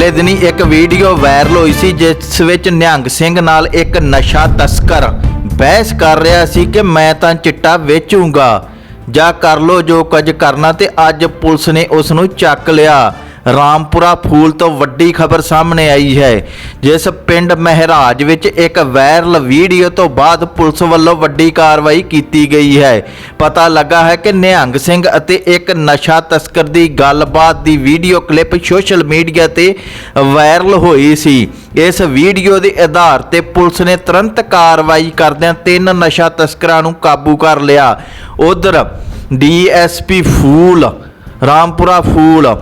ਪਿਛਲੇ ਦਿਨੀ ਇੱਕ ਵੀਡੀਓ ਵਾਇਰਲ ਹੋਈ ਸੀ, ਜਿਸ ਵਿੱਚ ਨਿਹੰਗ ਸਿੰਘ ਨਾਲ ਇੱਕ ਨਸ਼ਾ ਤਸਕਰ ਬਹਿਸ ਕਰ ਰਿਹਾ ਸੀ ਕਿ ਮੈਂ ਤਾਂ ਚਿੱਟਾ ਵੇਚੂੰਗਾ। ਜਾਂ ਕਰ ਲੋ ਜੋ ਕੁਝ ਕਰਨਾ ਤੇ ਅੱਜ ਪੁਲਿਸ ਨੇ ਉਸ ਨੂੰ ਚੱਕ ਲਿਆ। ਰਾਮਪੁਰਾ ਫੂਲ ਤੋਂ ਵੱਡੀ ਖਬਰ ਸਾਹਮਣੇ ਆਈ ਹੈ, ਜਿਸ ਪਿੰਡ ਮਹਿਰਾਜ ਵਿੱਚ ਇੱਕ ਵਾਇਰਲ ਵੀਡੀਓ ਤੋਂ ਬਾਅਦ ਪੁਲਿਸ ਵੱਲੋਂ ਵੱਡੀ ਕਾਰਵਾਈ ਕੀਤੀ ਗਈ ਹੈ। ਪਤਾ ਲੱਗਾ ਹੈ ਕਿ ਨਿਹੰਗ ਸਿੰਘ ਅਤੇ ਇੱਕ ਨਸ਼ਾ ਤਸਕਰ ਦੀ ਗੱਲਬਾਤ ਦੀ ਵੀਡੀਓ ਕਲਿੱਪ ਸੋਸ਼ਲ ਮੀਡੀਆ ਤੇ ਵਾਇਰਲ ਹੋਈ ਸੀ। ਇਸ ਵੀਡੀਓ ਦੇ ਆਧਾਰ ਤੇ ਪੁਲਿਸ ਨੇ ਤੁਰੰਤ ਕਾਰਵਾਈ ਕਰਦਿਆਂ ਤਿੰਨ ਨਸ਼ਾ ਤਸਕਰਾਂ ਨੂੰ ਕਾਬੂ ਕਰ ਲਿਆ। ਉਧਰ ਡੀਐਸਪੀ ਫੂਲ, ਰਾਮਪੁਰਾ ਫੂਲ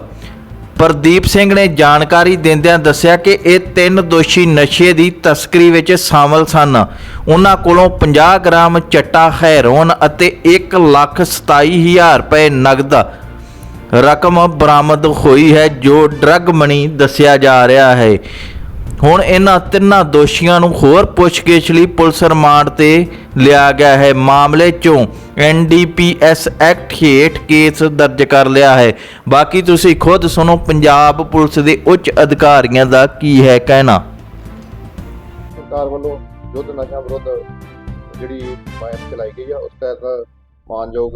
ਪ੍ਰਦੀਪ ਸਿੰਘ ਨੇ ਜਾਣਕਾਰੀ ਦਿੰਦਿਆਂ ਦੱਸਿਆ ਕਿ ਇਹ ਤਿੰਨ ਦੋਸ਼ੀ ਨਸ਼ੇ ਦੀ ਤਸਕਰੀ ਵਿੱਚ ਸ਼ਾਮਲ ਸਨ। ਉਹਨਾਂ ਕੋਲੋਂ 50 ਗ੍ਰਾਮ ਚੱਟਾ ਹੈਰੋਨ ਅਤੇ 1 ਲੱਖ 27 ਹਜ਼ਾਰ ਰੁਪਏ ਨਗਦ ਰਕਮ ਬਰਾਮਦ ਹੋਈ ਹੈ, ਜੋ ਡਰੱਗ ਮਨੀ ਦੱਸਿਆ ਜਾ ਰਿਹਾ ਹੈ। ਹੁਣ ਇਹਨਾਂ ਤਿੰਨਾਂ ਦੋਸ਼ੀਆਂ ਨੂੰ ਹੋਰ ਪੁੱਛਗਿੱਛ ਲਈ ਪੁਲਿਸ ਰਿਮਾਂਡ ਤੇ ਲਿਆ ਗਿਆ ਹੈ। ਮਾਮਲੇ 'ਚੋਂ ਐਨਡੀਪੀਐਸ ਐਕਟ ਹੇਠ ਕੇਸ ਦਰਜ ਕਰ ਲਿਆ ਹੈ। ਬਾਕੀ ਤੁਸੀਂ ਖੁਦ ਸੁਣੋ, ਪੰਜਾਬ ਪੁਲਿਸ ਦੇ ਉੱਚ ਅਧਿਕਾਰੀਆਂ ਦਾ ਕੀ ਹੈ ਕਹਿਣਾ? ਸਰਕਾਰ ਵੱਲੋਂ ਯੁੱਧ ਨਸ਼ਾ ਵਿਰੁੱਧ ਜਿਹੜੀ ਮੁਹਿੰਮ ਚਲਾਈ ਗਈ ਆ, ਉਸ ਤਹਿਤ ਮਾਨਯੋਗ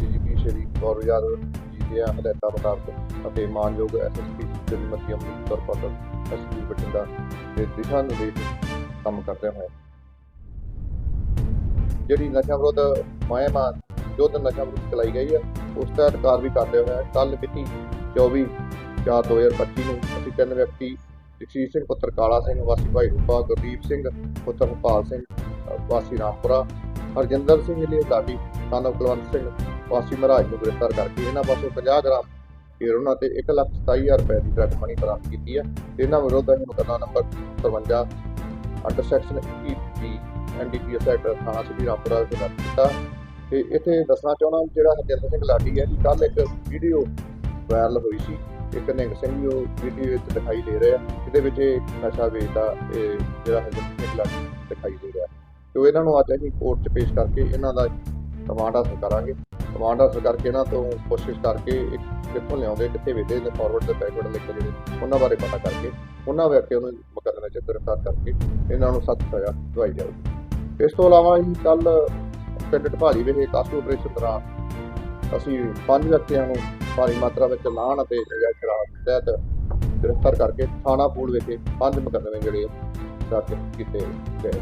ਡੀਜੀਪੀ ਸ਼੍ਰੀ ਗੌਰਵ ਯਾਦਵ ਜੀ ਦੀਆਂ ਹਦਾਇਤਾਂ ਮੁਤਾਬਕ ਅਤੇ ਮਾਨਯੋਗ ਐਸਐਸਪੀ ਸ਼੍ਰੀਮਤੀ ਅਮਰੀਕ ਪਾਟਲ ਐਸਪੀ ਬਠਿੰਡਾ ਦੇ ਦਿਸ਼ਾ ਨਿਰਦੇਸ਼ ਕੰਮ ਕਰਦੇ ਹੋਏ ਜਿਹੜੀ ਨਸ਼ਾ ਵਿਰੁੱਧ ਮੁਹਿੰਮ ਆ ਯੁੱਧ ਨਸ਼ਾ ਵਿਰੁੱਧ ਚਲਾਈ ਗਈ ਹੈ, ਉਸ ਦਾ ਤਹਿਤ ਕਾਰਵਾਈ ਕਰਦੇ ਹੋਏ ਕੱਲ ਮਿਤੀ 24 4 2025 ਨੂੰ ਅਸੀਂ ਤਿੰਨ ਵਿਅਕਤੀ ਜਗਸੀਰ ਸਿੰਘ ਪੁੱਤਰ ਕਾਲਾ ਸਿੰਘ, ਵਾਸੀ ਭਾਈ ਰੂਪਾ, ਗੁਰਦੀਪ ਸਿੰਘ ਪੁੱਤਰ ਹਰਪਾਲ ਸਿੰਘ, ਵਾਸੀ ਰਾਮਪੁਰਾ, ਹਰਜਿੰਦਰ ਸਿੰਘ ਲਈ ਲਾਡੀ ਸਾਨਵ ਕੁਲਵੰਤ ਸਿੰਘ, ਵਾਸੀ ਮਹਾਰਾਜ ਨੂੰ ਗ੍ਰਿਫਤਾਰ ਕਰਕੇ ਇਹਨਾਂ ਪਾਸੋਂ 50 ਗ੍ਰਾਮ ਫਿਰ ਉਹਨਾਂ ਤੇ 127000 ਰੁਪਏ ਦੀ ਡਰਗ ਮਨੀ ਬਰਾਮਦ ਕੀਤੀ ਹੈ। ਇਹਨਾਂ ਵਿਰੁੱਧ ਅਸੀਂ ਮੁਕੱਦਮਾ ਨੰਬਰ 53 ਅੰਡਰ ਸੈਕਸ਼ਨ 21 ਦੀ ਐਨਡੀਪੀਐਸ ਐਕਟ ਥਾਣਾ ਸਿਟੀ ਰਾਮਪੁਰਾ ਵਿੱਚ ਦਰਜ ਕੀਤਾ। ਤੇ ਇੱਥੇ ਦੱਸਣਾ ਚਾਹੁੰਦਾ ਜਿਹੜਾ ਹਰਜਿੰਦਰ ਸਿੰਘ ਲਾਡੀ ਹੈ, ਜੀ ਕੱਲ ਇੱਕ ਵੀਡੀਓ ਵਾਇਰਲ ਹੋਈ ਸੀ। ਇੱਕ ਨਿੰਗ ਸਿੰਘ ਵੀ ਉਹ ਵੀਡੀਓ ਵਿੱਚ ਦਿਖਾਈ ਦੇ ਰਿਹਾ। ਇਹਦੇ ਵਿੱਚ ਇਹ ਨਸ਼ਾ ਵੇਚਦਾ ਇਹ ਜਿਹੜਾ ਹਰਜਿੰਦਰ ਸਿੰਘ ਲਾਡੀ ਦਿਖਾਈ ਦੇ ਰਿਹਾ। ਤੇ ਉਹ ਇਹਨਾਂ ਨੂੰ ਅੱਜ ਅਸੀਂ ਕੋਰਟ 'ਚ ਪੇਸ਼ ਕਰਕੇ ਇਹਨਾਂ ਦਾ ਰਿਮਾਂਡ ਹਾਸਲ ਕਰਾਂਗੇ। ਕਮਾਂਡ ਹਾਸਲ ਕਰਕੇ ਇਹਨਾਂ ਤੋਂ ਕੋਸ਼ਿਸ਼ ਕਰਕੇ ਇੱਕ ਕਿੱਥੋਂ ਲਿਆਉਂਦੇ, ਕਿੱਥੇ ਵੇਚਦੇ ਨੇ ਫਾਰਵਰਡ ਤੇ ਬੈਕਵਰਡ ਲਿੰਕ ਜਿਹੜੇ ਉਹਨਾਂ ਬਾਰੇ ਪਤਾ ਕਰਕੇ, ਉਹਨਾਂ ਵਿਅਕਤੀ ਨੂੰ ਮੁਕੱਦਮੇ 'ਚ ਗ੍ਰਿਫਤਾਰ ਕਰਕੇ ਇਹਨਾਂ ਨੂੰ ਸਖਤ ਸਜ਼ਾ ਦਵਾਈ ਜਾਊਗੀ। ਇਸ ਤੋਂ ਇਲਾਵਾ ਹੀ ਕੱਲ ਪਿੰਡ ਢਪਾਲੀ ਵਿਖੇ ਕਾਸੂ ਆਪਰੇਸ਼ਨ ਦੌਰਾਨ ਅਸੀਂ ਪੰਜ ਵਿਅਕਤੀਆਂ ਨੂੰ ਭਾਰੀ ਮਾਤਰਾ ਵਿੱਚ ਲਾਹਣ ਅਤੇ ਨਜਾਇਜ਼ ਸ਼ਰਾਬ ਤਹਿਤ ਗ੍ਰਿਫਤਾਰ ਕਰਕੇ ਥਾਣਾ ਪੂਲ ਵਿਖੇ ਪੰਜ ਮੁਕੱਦਮੇ ਜਿਹੜੇ ਦਰਜ ਕੀਤੇ ਗਏ।